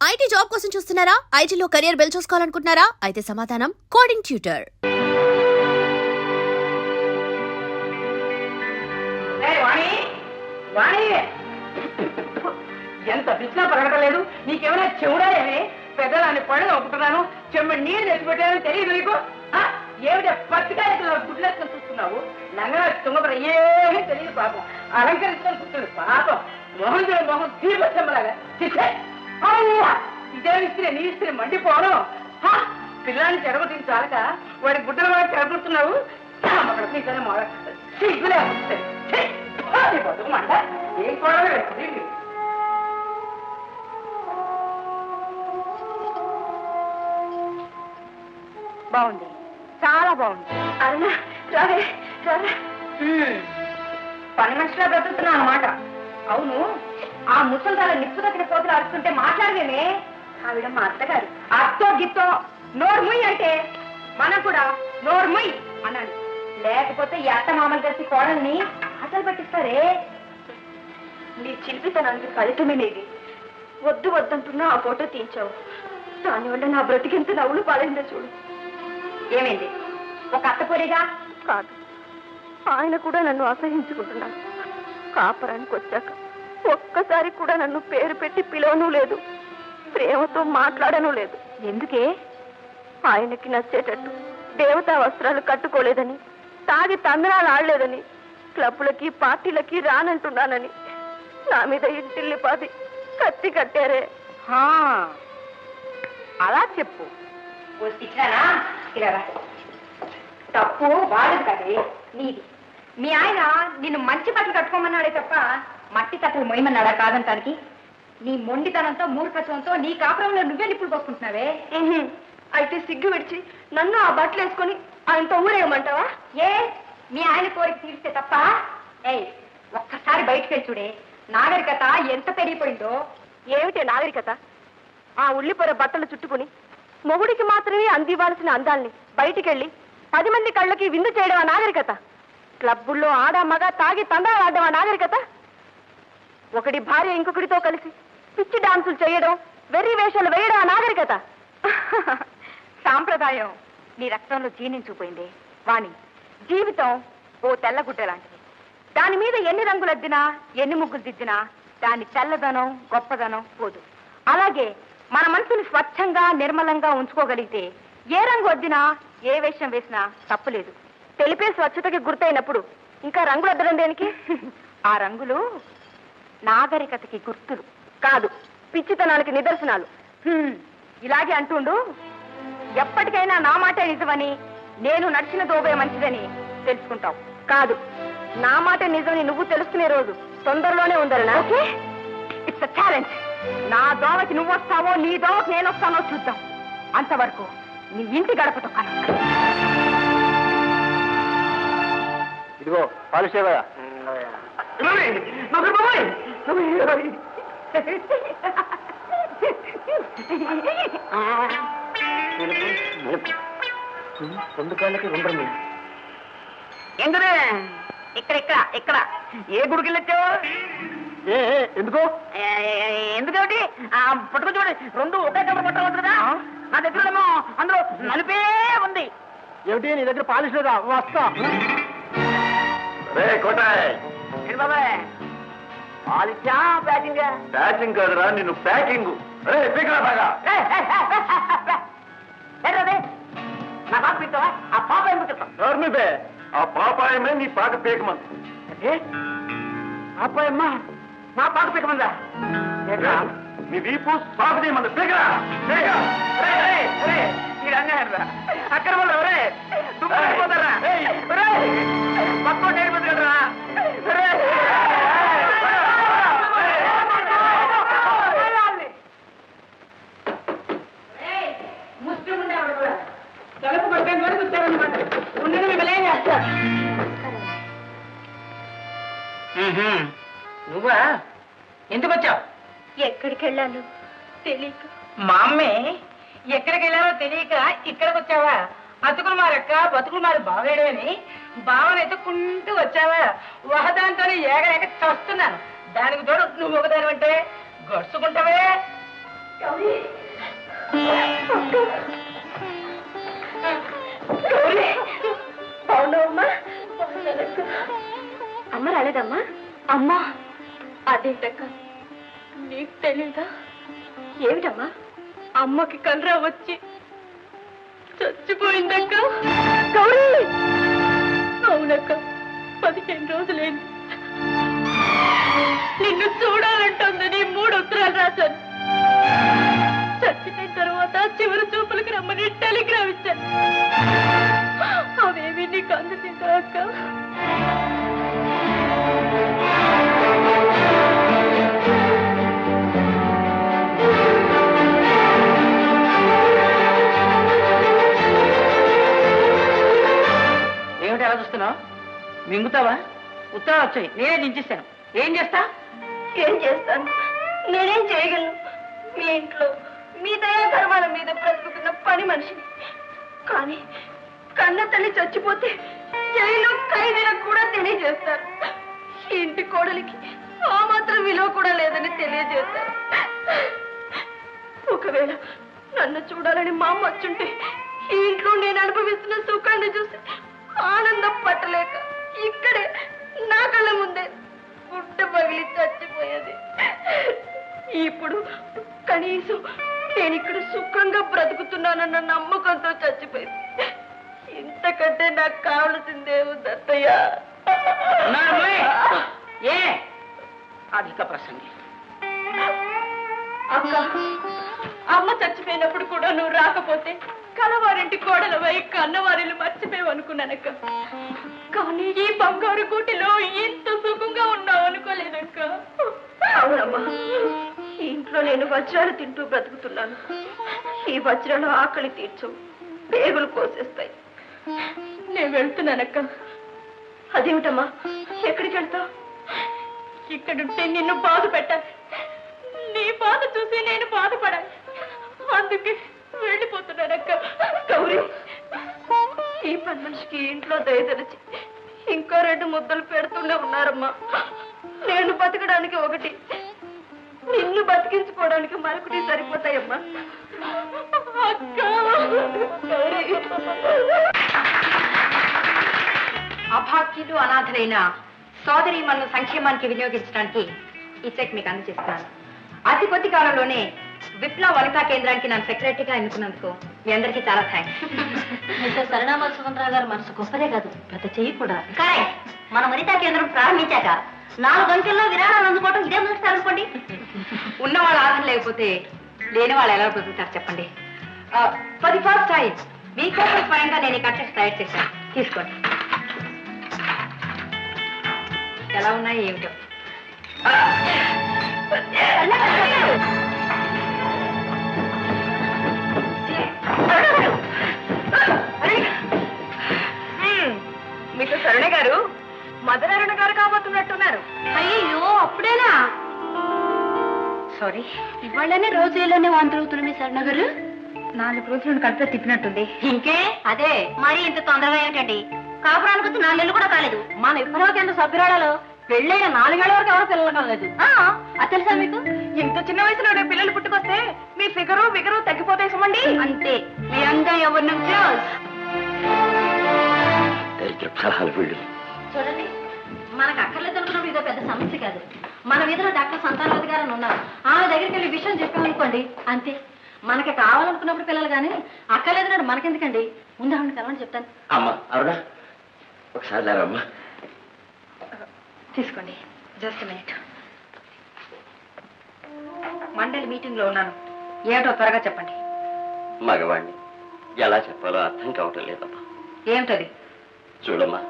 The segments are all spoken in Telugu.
ఐటీ జాబ్ కోసం చూస్తున్నారా? ఐటీలో కెరియర్ బిల్డ్ చూసుకోవాలనుకుంటున్నారా? అయితే సమాధానం కోడింగ్ ట్యూటర్ ఎంత పిచ్చినా పరగటలేదు నీకేమైనా చెవుడా ఏమి? పెద్దదాన్ని పళ్ళు ఒప్పుకున్నాను చెమ్మ నీళ్ళు తెచ్చిపెట్టానని తెలియదు నీకు? ఆ? ఏమిటి పచ్చికాయ గుడ్లేసుకొని చూస్తున్నావు? నంగన తుంగపడ ఏమీ తెలియదు పాపం. అలంకరించుకొని కూర్చుంది పాపం. మొహం చూడ మొహం తీర్పచ్చమ్మలాగా చిచ్చే ఇదే ఇస్త్రీ నీ ఇస్త్రీ మండిపోను. హా! పిల్లాన్ని చెడగొట్టిన చాలక వాడి గుడ్డలు వాడు చెడగొడుతున్నావు సిగ్గులే వస్తాయి. ఛీ! ఆ, నీ బతుకు మంట. ఏం కూడా బాగుంది. చాలా బాగుంది. అరుణ రావే రావే. పని మనిషిలా బ్రతుకుతున్నావు అనమాట అవును. ఆ ముసలిదాల నిప్పు దగ్గర పోతులు అరుస్తుంటే మాట్లాడలేమే ఆవిడ మా అత్తగారు. అత్తో గిత్తో నోర్ముయ్ అంటే మనం కూడా నోర్ముయ్ అన్నాను లేకపోతే ఈ అత్త మామలు కలిసి కోడల్ని అసలు పట్టిస్తారే? నీ చిలిపితనానికి ఫలితమే వద్దు వద్దంటున్నా ఆ ఫోటో తీయించావు. దానివల్ల నా బ్రతికింత నవ్వులు పాలైందో చూడు. ఏమైంది? ఒక అత్తపూరిగా కాదు. ఆయన కూడా నన్ను అసహించుకుంటున్నాను కాపరానికి వచ్చాక ఒక్కసారి కూడా నన్ను పేరు పెట్టి పిలవను లేదు. ప్రేమతో మాట్లాడను లేదు. ఎందుకే? ఆయనకి నచ్చేటట్టు దేవతా వస్త్రాలు కట్టుకోలేదని తాగి తందనాలు ఆడలేదని క్లబ్బులకి పార్టీలకి రానంటున్నానని నా మీద ఇంటిల్లి పాది కత్తి కట్టారే. అలా చెప్పు. తప్పు వాడదు కదే నీది. మీ ఆయన నిన్ను మంచి బట్టలు కట్టుకోమన్నాడే తప్ప మట్టి తట్టలు మొయ్యమన్నాడా కాదంటానికి? నీ మొండితనంతో మూర్ఖత్వంతో నీ కాపురంలో నువ్వే నిప్పులు పోసుకుంటున్నావే? అయితే సిగ్గు విడిచి నన్ను ఆ బట్టలు వేసుకొని ఆయనతో ఊరేయమంటావా? ఏ? మీ ఆయన కోరిక తీరిస్తే తప్ప? ఏయ్ ఒక్కసారి బయటికి వెళ్ళి చూడే. నాగరికత ఎంత పెరిగిపోయిందో? ఏమిటే నాగరికత? ఆ ఉల్లిపొర బట్టలు చుట్టుకుని మొగుడికి మాత్రమే అందివ్వాల్సిన అందాల్ని బయటికెళ్ళి పది మంది కళ్ళకి విందు చేయడం ఆ నాగరికత? క్లబ్బుల్లో ఆడ మగ తాగి తందాలాడడం ఆ నాగరికత? ఒకటి భార్య ఇంకొకటితో కలిసి పిచ్చి డాన్సులు చేయడం వెర్రి వేషాలు వేయడం ఆ నాగరికత? సాంప్రదాయం నీ రక్తంలో జీర్ణించుకుపోయింది వాణి జీవితం ఓ తెల్లగుడ్డ లాంటిది. దాని మీద ఎన్ని రంగులు అద్దినా ఎన్ని ముగ్గులు దిద్దినా దాని తెల్లదనం గొప్పదనం పోదు. అలాగే మన మనసుని స్వచ్ఛంగా నిర్మలంగా ఉంచుకోగలిగితే ఏ రంగు వద్దినా ఏ వేషం వేసినా తప్పులేదు. తెలిపే స్వచ్ఛతకి గుర్తయినప్పుడు ఇంకా రంగులు అద్దడం దేనికి? ఆ రంగులు నాగరికతకి గుర్తులు. కాదు పిచ్చితనానికి నిదర్శనాలు. ఇలాగే అంటుండు ఎప్పటికైనా నా మాటే నిజమని నేను నడిచిన దోబే మంచిదని తెలుసుకుంటావు కాదు నా మాట నిజమని నువ్వు తెలుసుకునే రోజు తొందరలోనే ఉందరనా? ఓకే. ఇట్స్ ఛాలెంజ్ నా దోవకి నువ్వు వస్తావో నీ దోవకి నేను వస్తానో చూద్దాం. అంతవరకు నీ ఇంటి గడప తొక్కను ఇదిగో పాలిషేవా రెండు కాళ్ళకి రెండు. ఎందుకు? ఇక్కడ ఇక్కడ ఇక్కడ. ఏ గుడికి వెళ్ళొచ్చావు ఏ ఎందుకు? ఎందుకంటే పట్టుకు చూడండి రెండు ఒకే కలర్ పట్టవచ్చు కదా. నా దగ్గర అందులో నలుపే ఉంది. ఏమిటి? నీ దగ్గర పాలిష్ లేదా? వస్తా. ప్యాకింగ్? కాదురా నిన్ను ప్యాకింగ్. నా పాప పిస్తావా ఆ పాప ఎందుకు చెప్తాం నోర్మి బే ఆ పాపాయమే నీ పాక పీకమంది. అబ్బాయమ్మా నా పాప పిక్కమందా నీ వీపు సాగు చేయమంది. పీకరా. అక్కడ వాళ్ళు ఎవరే? దుమ్ముకుపోతారా పక్కన తలుపు కొట్టేంత వరకు వచ్చారనమాట ఏం చేస్తారు? నువ్వా? ఎందుకు వచ్చావు? ఎక్కడికి వెళ్ళాను తెలియక మా అమ్మే ఎక్కడికి వెళ్ళారో తెలియక ఇక్కడికి వచ్చావా? అతుకులు మారక్క బతుకులు మారి బావేడని బావని ఎత్తుకుంటూ వచ్చావా? వహదాంతోనే ఏగలేక చస్తున్నాను. దానికి తోడు నువ్వు ఒకదాని అంటే గడుచుకుంటావే అమ్మ అమ్మా అదేంటక్క నీకు తెలీదా? ఏమిటమ్మా? అమ్మకి కలరా వచ్చి చచ్చిపోయిందక్క. గౌరీ! అవునక్క పదిహేను రోజులేంది. నిన్ను చూడాలంటుందని మూడు ఉత్తరాలు రాశాను. మింగుతావా? ఉత్తరాలు వచ్చాయి. నేనే దించేశాను. ఏం చేస్తా? ఏం చేస్తాను? నేనేం చేయగలను? మీ ఇంట్లో మీ దయాధర్మాల మీద బ్రతుకుతున్న పని మనిషిని. కానీ కన్న తల్లి చచ్చిపోతే జైలు ఖైదీలకు కూడా తెలియజేస్తారు. ఇంటి కోడలికి ఆ మాత్రం విలువ కూడా లేదని తెలియజేస్తారు. ఒకవేళ నన్ను చూడాలని మా అమ్మ వచ్చుంటే ఈ ఇంట్లో నేను అనుభవిస్తున్న సుఖాన్ని చూసి ఆనందం పట్టలేక ఇక్కడే నా కళ్ళ ముందే గుడ్డ పగిలి చచ్చిపోయేది. ఇప్పుడు కనీసం నేను ఇక్కడ సుఖంగా బ్రతుకుతున్నానన్న నమ్మకంతో చచ్చిపోయింది. ఇంతకంటే నాకు కావలసిందే దత్తయ్య! ఏ? అధిక ప్రసంగి. అక్క అమ్మ చచ్చిపోయినప్పుడు కూడా నువ్వు రాకపోతే కలవారింటి కోడలవై కన్నవారిని మర్చిపోయావు అనుకున్నానక్క. కానీ ఈ బంగారు కూటిలో ఇంత సుఖంగా ఉన్నావు అనుకోలేదక్క. అవునమ్మా. ఈ ఇంట్లో నేను వజ్రాలు తింటూ బ్రతుకుతున్నాను. ఈ వజ్రాలు ఆకలి తీర్చు. పేగులు కోసేస్తాయి. నేను వెళ్తున్నానక్క. అదేమిటమ్మా? ఎక్కడికి వెళ్తావు? ఇక్కడుంటే నిన్ను బాధ పెట్టాలి. నీ బాధ చూసి నేను బాధపడాలి. అందుకే వెళ్ళిపోతున్నానక్క. గౌరీ ఈ పని మనిషికి ఇంట్లో దయదలిచి ఇంకో రెండు ముద్దలు పెడుతూనే ఉన్నారమ్మా. నేను బతకడానికి ఒకటి. నిన్ను బతికించుకోవడానికి మరొకటి సరిపోతాయమ్మా. అక్క. గౌరీ అభాగ్యులు అనాథలైన సోదరి మన సంక్షేమానికి వినియోగించడానికి ఈ చెక్ మీకు అందజేస్తున్నాను. అతి కొద్ది కాలంలోనే విప్లవ వనితా కేంద్రానికి నన్ను సెక్రటరీగా ఎన్నుకున్నందుకు మీ అందరికీ చాలా థ్యాంక్స్ మిస్టర్ సరణామ సుమంద్ర గారు మనసు గొప్పదే కాదు పెద్ద చెయ్యి కూడా. కరెక్ట్ మన వనితా కేంద్రం ప్రారంభించాక నాలుగు అంకెల్లో విరాళాలు అందుకోవడం ఇదే మొదటిసారి అనుకోండి. ఉన్న వాళ్ళ ఆధారం లేకపోతే లేని వాళ్ళు ఎలా బ్రతుకుతారు చెప్పండి? ఫర్ ది ఫస్ట్ టైం మీకోసం స్వయంగా నేను ఈ కట్టెస్ తయారు చేశాను. తీసుకోండి. ఎలా ఉన్నాయి ఏమిటో. ఇవాళనే రోజు ఇలానే వాంతులుగుతున్న శరణ గారు నాలుగు రోజులు కలిపి తిప్పినట్టుంది. ఇంకే? అదే. మరి ఇంత తొందరగా ఏమిటండి? కాపురానికి వచ్చి నాలుగు నెలలు కూడా కాలేదు. మన విప్లవ కేంద్ర సభ్యురాలలో? పెళ్ళైన నాలుగేళ్ళ వరకు ఎవరు పిల్లలు కలలేదు ఆ, అది తెలుసా మీకు? ఇంత చిన్న వయసులోనే పిల్లలు పుట్టుకొస్తే మీ ఫిగరు ఫిగరు తగ్గిపోతాయి సుమండి అంతే. మీ అందరూ ఎవరి నుంచి దరిద్ర ఫలాలు వీళ్ళు. చూడండి మనకు అక్కర్లేదు అనుకున్నప్పుడు ఇదో పెద్ద సమస్య కాదు. మన వీధిలో డాక్టర్ సంతానవతి గారు అని ఉన్నారు. ఆమె దగ్గరికి వెళ్ళి విషయం చెప్పామనుకోండి అంతే. మనకి కావాలనుకున్నప్పుడు పిల్లలు కానీ అక్కర్లేదన్నాడు మనకెందుకండి? ముందు ఆవిడ కలవని చెప్తాను. అమ్మా అవునా ఒకసారి లేరమ్మా తీసుకోండి. జస్ట్ మినిట్ మండలి మీటింగ్లో ఉన్నాను. ఏమిటో త్వరగా చెప్పండి. మగవాణ్ణి. ఎలా చెప్పాలో అర్థం కావటం లేదమ్మా. ఏమిటది? చూడమ్మా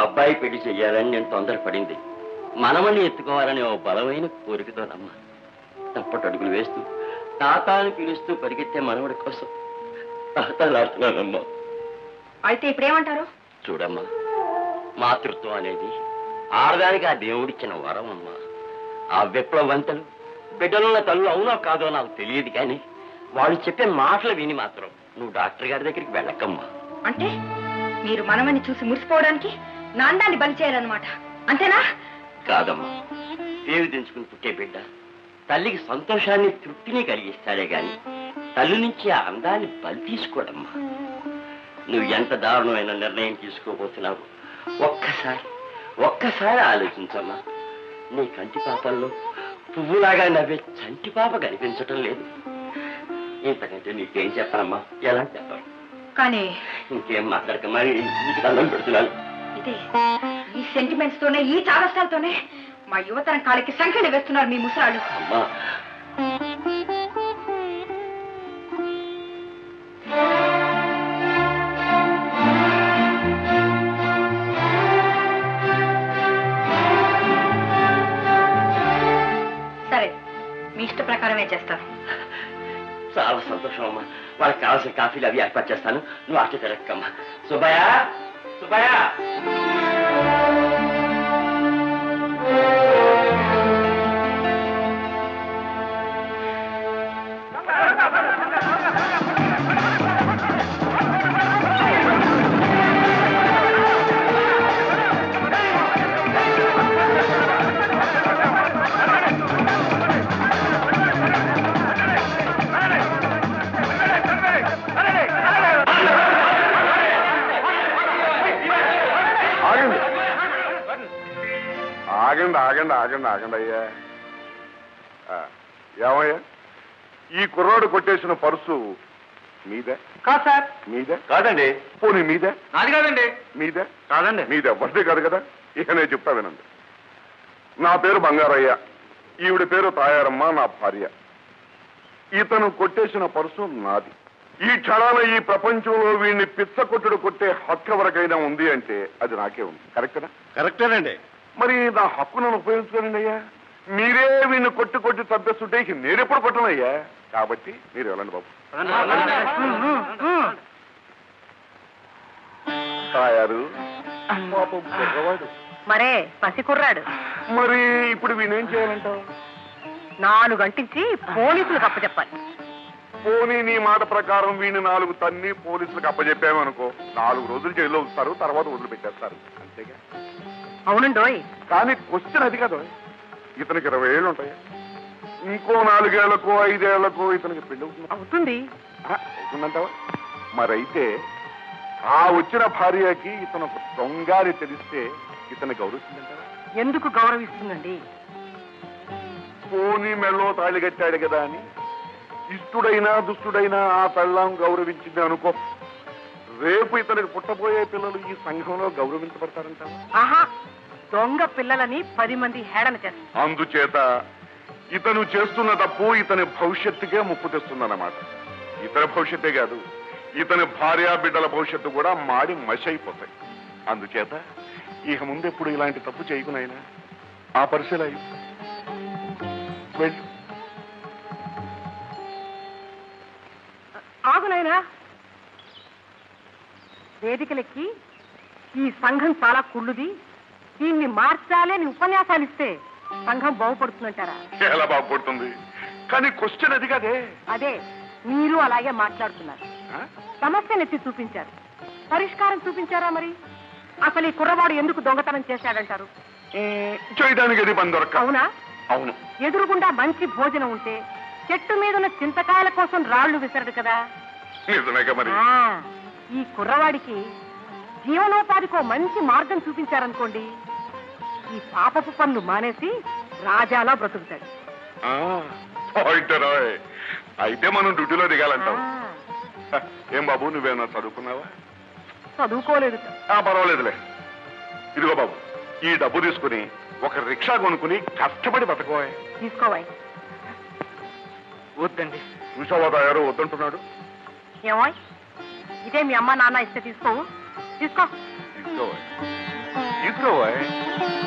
అబ్బాయి పెళ్ళి చెయ్యాలని నేను తొందరపడింది. మనమని ఎత్తుకోవాలని ఓ బలమైన కోరికతోనమ్మా తప్పటడుగులు వేస్తూ తాత అని పిలుస్తూ పరిగెత్తే మనవడి కోసం తాతలాడుతున్నానమ్మా అయితే ఇప్పుడు ఏమంటారు చూడమ్మా మాతృత్వం అనేది ఆడదానికి ఆ దేవుడిచ్చిన వరం అమ్మా ఆ విప్లవంతలు బిడ్డలున్న తల్లు అవునో కాదో నాకు తెలియదు కానీ వాళ్ళు చెప్పే మాటలు విని మాత్రం నువ్వు డాక్టర్ గారి దగ్గరికి వెళ్ళకమ్మా. అంటే మీరు మనమని చూసి మురిసిపోవడానికి నాందాన్ని బలి చేయాలన్నమాట. అంతేనా? కాదమ్మా. పేరు తెంచుకుని పుట్టే బిడ్డ. తల్లికి సంతోషాన్ని తృప్తిని కలిగిస్తాడే గాని తల్లి నుంచి ఆ అందాన్ని బలి తీసుకోడమ్మా. నువ్వు ఎంత దారుణమైన నిర్ణయం తీసుకోబోతున్నావు? ఒక్కసారి ఒక్కసారి ఆలోచించమ్మా. నీ కంటి పాపల్లో పువ్వులాగా నవ్వే చంటి పాప కనిపించటం లేదు. ఇంతకంటే నీకేం చెప్పనమ్మా ఎలా చెప్పను కానీ ఇంకేం మాట్లాడకమ్మా నీకు దండం పెడుతున్నాను? ఇదే. ఈ సెంటిమెంట్స్ తోనే ఈ చాదస్తాలతోనే మా యువతరం కాళ్ళకి సంఖ్యలు వేస్తున్నారు మీ ముసరాళ్ళు సరే మీ ఇష్ట ప్రకారమే చేస్తాను. చాలా సంతోషం అమ్మా. వాళ్ళకి కావాల్సిన కాఫీలు అవి ఏర్పాటు చేస్తాను. నువ్వు అట్లా తిరగక్కమ్మా సుబ్బయ్య సుబ్బయ్య. Thank you. ఏమయ్యా? ఈ కుర్రాడు కొట్టేసిన పర్సు మీదే? కాదు సార్. మీదే? కాదండి. పోనీ మీదే? నాది కాదండి. మీదే? కాదండి. మీదే ఎవరిదే కాదు కదా? ఇక నేను చెప్తా వినండి. నా పేరు బంగారయ్య. ఈవిడ పేరు తాయారమ్మ నా భార్య. ఇతను కొట్టేసిన పర్సు నాది. ఈ క్షణాన ఈ ప్రపంచంలో వీడిని పిచ్చ కొట్టుడు కొట్టే హక్కు ఎవరికైనా ఉంది అంటే అది నాకే ఉంది. కరెక్టనా? కరెక్టేనండి. మరి నా హక్కు నన్ను ఉపయోగించుకోనండి అయ్యా. మీరే వీడిని కొట్టి కొట్టి తప్పేస్తుంటే ఇక నేనెప్పుడు కొట్టనయ్యా కాబట్టి మీరు వెళ్ళండి బాబు. తాయారు. పాపం కుర్రవాడు. మరే పసి కుర్రాడు. మరి ఇప్పుడు వీణేం చేయాలంటావు? నాలుగు గంటించి పోలీసులకు అప్పచెప్పాలి. పోనీ నీ మాట ప్రకారం వీడిని నాలుగు తన్ని పోలీసులకు అప్పచెప్పామనుకో నాలుగు రోజులు జైల్లో ఉంచుతారు తర్వాత వదిలిపెట్టేస్తారు. అంతేగా? అవునండోయ్. కానీ క్వశ్చన్ అది కదా. ఇతనికి ఇరవై ఏళ్ళు ఉంటాయి. ఇంకో నాలుగేళ్ళకో ఐదేళ్ళకో ఇతనికి పెళ్ళి అవుతుంది. అవుతుంది. అవుతుందంటావా? మరైతే ఆ వచ్చిన భార్యకి ఇతను ఒక దొంగారి తెలిస్తే ఇతను గౌరవిస్తుందంటావా? ఎందుకు గౌరవిస్తుందండి? పోనీ మెళ్ళో తాళి కట్టాడు కదా అని ఇష్టుడైనా దుష్టుడైనా ఆ పెళ్ళాం గౌరవించింది అనుకో. రేపు ఇతనికి పుట్టబోయే పిల్లలు ఈ సంఘంలో గౌరవించబడతారంటావా? ఆహా దొంగ పిల్లలని పది మంది హేళన చేస్తారు. అందుచేత ఇతను చేస్తున్న తప్పు ఇతని భవిష్యత్తుకే ముప్పు తెస్తుందన్నమాట. ఇతని భవిష్యత్తే కాదు ఇతని భార్య బిడ్డల భవిష్యత్తు కూడా మాడి మసి అయిపోతాయి అందుచేత ఇక ముందెప్పుడు ఇలాంటి తప్పు చేయకునైనా ఆ పరిశీలి వెళ్ళు. ఆగునైనా వేదికలెక్కి ఈ సంఘం చాలా కుళ్ళుది. దీన్ని మార్చాలి అని ఉపన్యాసాలు ఇస్తే సంఘం బాగుపడుతుందంటారా? ఎలా బాగుపడుతుంది? కానీ క్వశ్చన్ అది కదే. అదే మీరు అలాగే మాట్లాడుతున్నారు? సమస్యను ఎత్తి చూపించారు. పరిష్కారం చూపించారా మరి? అసలు ఈ కుర్రవాడు ఎందుకు దొంగతనం చేశాడంటారు? చేయడానికి అది అవునా? అవును. ఎదురుగుండా మంచి భోజనం ఉంటే చెట్టు మీద ఉన్న చింతకాయల కోసం రాళ్ళు విసరడు కదా? నిజమేగా మరి. ఆ, ఈ కుర్రవాడికి జీవనోపాధికో మంచి మార్గం చూపించారనుకోండి ఈ పాపపు పనులు మానేసి రాజాలా బ్రతుకుతాడు. ఆ, పాయింట్ రాయ్. అయితే మనం డ్యూటీలో దిగాలంటావు ఆ, ఏం బాబు నువ్వేమన్నా చదువుకున్నావా? చదువుకోలేదు. ఆ పర్వాలేదులే. ఇదిగో బాబు ఈ డబ్బు తీసుకుని ఒక రిక్షా కొనుక్కుని కష్టపడి బతకోయ్ తీసుకోవాయి. వద్దండి. చూసావా తయారు? వద్దంటున్నాడు. ఏమో ఇదే మీ అమ్మ నాన్న ఇస్తే इसको इसको है इसको है